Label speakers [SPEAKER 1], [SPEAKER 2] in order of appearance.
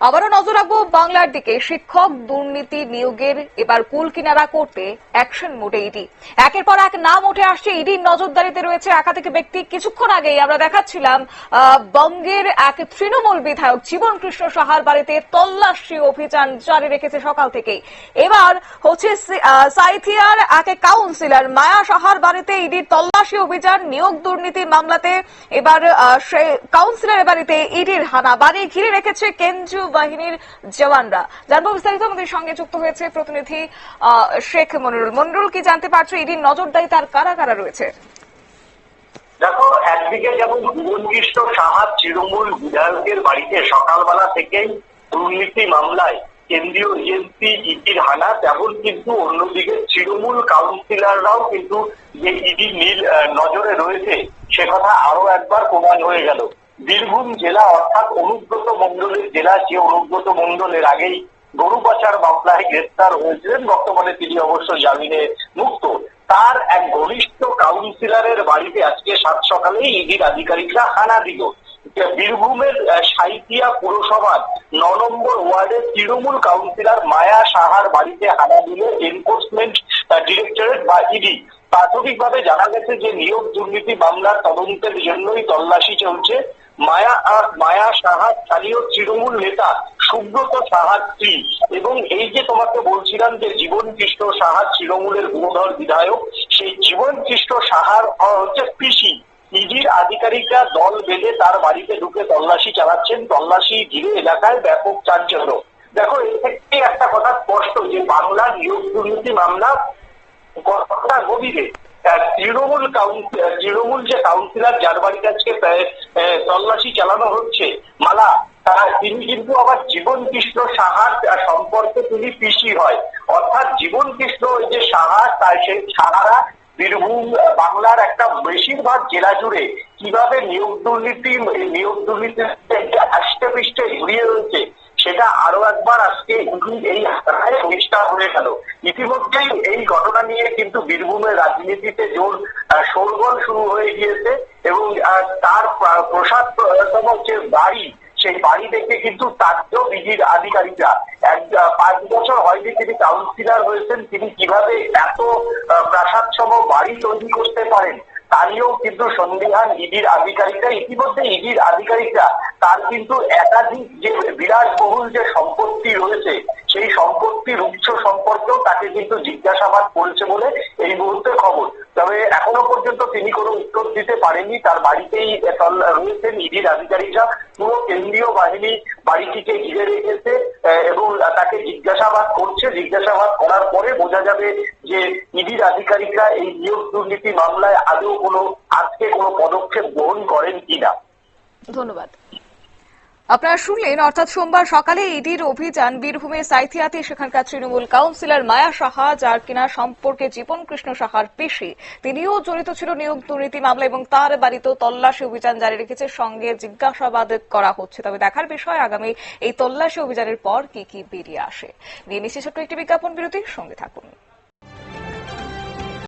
[SPEAKER 1] আবারও নজর রাখব বাংলার দিকে। শিক্ষক দুর্নীতি নিয়োগের এবার কুল কিনারা করতে অ্যাকশন মোডে ইডি। একের পর এক নাম উঠে আসছে ইডির নজরদারিতে রয়েছে একাধিক ব্যক্তি। কিছুক্ষণ আগেই আমরা দেখাচ্ছিলাম বঙ্গের এক তৃণমূল বিধায়ক জীবন কৃষ্ণ সাহার বাড়িতে তল্লাশি অভিযান জারি রেখেছে সকাল থেকেই। এবার হচ্ছে সাইথিয়ার এক কাউন্সিলর মায়া সাহার বাড়িতে ইডির তল্লাশি অভিযান, নিয়োগ দুর্নীতি মামলাতে এবার কাউন্সিলরের বাড়িতে ইডির হানা। বাড়ি ঘিরে রেখেছে কেন্দ্রীয় বাহিনীর জওয়ানরা। জানব বিস্তারিত, আমাদের সঙ্গে যুক্ত হয়েছে প্রতিনিধি শেখ মনিরুল। মনিরুল, কি জানতে পারছ? ইডির নজরদারি তার কারা কারা রয়েছে?
[SPEAKER 2] দেখো, একদিকে যেমন ভুবনকৃষ্ণ সাহা তৃণমূল বিধায়কের বাড়িতে সকালবেলা থেকেই দুর্নীতি মামলায় কেন্দ্রীয় এজেন্সি ইডির হানা, তেমন কিন্তু অন্যদিকে তৃণমূল কাউন্সিলররাও কিন্তু যে ইডি নীল নজরে রয়েছে, সে কথা আরও একবার প্রমাণ হয়ে গেল। বীরভূম জেলা অর্থাৎ অনুব্রত মন্ডলের জেলা যে অনুব্রত মন্ডলের আগেই গরু পাচার মামলায় গ্রেপ্তার হয়েছিলেন। বর্তমানে তিনি অবশ্য জামিনে মুক্ত। তার এক ঘনিষ্ঠ কাউন্সিলরের বাড়িতে আজকে সাত সকালে ইডির আধিকারিকরা হানা দিল। বীরভূমের আহ, সাঁইথিয়া পুরসভার ন নম্বর ওয়ার্ডের তৃণমূল কাউন্সিলর মায়া সাহার বাড়িতে হানা দিল এনফোর্সমেন্ট ডিরেক্টরেট বা ইডি। প্রাথমিকভাবে জানা গেছে যে নিয়োগ দুর্নীতি মামলার তদন্তের জন্যই তল্লাশি চলছে। মায়া আহ, মায়া সাহা স্থানীয় তৃণমূল নেতা সুব্রত সাহার স্ত্রী এবং এই যে তোমাকে বলছিলাম যে জীবন কৃষ্ণ সাহা তৃণমূলের গুণধর বিধায়ক সেই জীবন কৃষ্ণ সাহার হচ্ছে পিসি। ইডির আধিকারিকরা দল বেঁধে তার বাড়িতে ঢুকে তল্লাশি চালাচ্ছেন। তল্লাশি ঘিরে এলাকায় ব্যাপক চাঞ্চল্য। দেখো থেকে একটা কথা স্পষ্ট যে বাংলার নিয়োগ দুর্নীতি মামলা কতটা গভীরে তৃণমূল তৃণমূল যে কাউন্সিলর যার বাড়িতে আজকে তল্লাশি চালানো হচ্ছে, মালা তিনি কিন্তু আবার জীবন কৃষ্ণ সাহার সম্পর্কে তিনি পিসি হয়। অর্থাৎ জীবন কৃষ্ণ যে সাহা তার সেই সাহারা বীরভূম বাংলার একটা বেশিরভাগ জেলা জুড়ে কীভাবে নিয়োগ দুর্নীতি নিয়োগ দুর্নীতি আষ্টে পৃষ্ঠে ঘুরিয়ে রয়েছে সেটা আরও একবার আজকে এই পরিষ্কার হয়ে গেল। ইতিমধ্যেই এই ঘটনা নিয়ে কিন্তু বীরভূমের রাজনীতিতে জোর শোরগোল শুরু হয়ে গিয়েছে এবং তার প্রা- প্রসাদতম যে বাড়ি সেই বাড়ি দেখে কিন্তু তাকেও বিজির আধিকারিকরা এক পাঁচ বছর হয়নি তিনি কাউন্সিলর হয়েছেন তিনি কীভাবে এত আহ, প্রাসাদসম বাড়ি তৈরি করতে পারেন তা নিয়েও কিন্তু সন্দেহান ইডির আধিকারিকরা। ইতিমধ্যে ইডির আধিকারিকরা তার কিন্তু একাধিক যে বিলাসবহুল যে সম্পত্তি রয়েছে, সেই সম্পত্তির উৎস সম্পর্কেও তাকে কিন্তু জিজ্ঞাসাবাদ করেছে বলে এই মুহূর্তে খবর। তবে এখনও পর্যন্ত তিনি কোনো উত্তর দিতে পারেননি। তার বাড়িতেই রয়েছেন ইডির আধিকারিকরা। পুরো কেন্দ্রীয় বাহিনী বাড়িটিকে ঘিরে রেখেছে এবং তাকে জিজ্ঞাসাবাদ করছে। জিজ্ঞাসাবাদ করার পরে বোঝা যাবে যে ইডির আধিকারিকরা এই নিয়োগ দুর্নীতি মামলায় আদৌ কোনো, আজকে কোনো পদক্ষেপ গ্রহণ করেন কিনা।
[SPEAKER 1] ধন্যবাদ। আপনারা শুনলেন, অর্থাৎ সোমবার সকালে ইডির অভিযান, বীরভূমের সাইথিয়াতে সেখানকার তৃণমূল কাউন্সিলর মায়া সাহা, যার কিনা সম্পর্কে জীবন কৃষ্ণ সাহার পেশি, তিনিও জড়িত ছিল নিয়োগ দুর্নীতি মামলা এবং তার বাড়িতেও তল্লাশি অভিযান জারি রেখেছে। সঙ্গে জিজ্ঞাসাবাদ করা হচ্ছে। তবে দেখার বিষয়, আগামী এই তল্লাশি অভিযানের পর কি কি বেরিয়ে আসে। নিয়ে নিচ্ছে একটি বিজ্ঞাপন বিরতির, সঙ্গে থাকুন।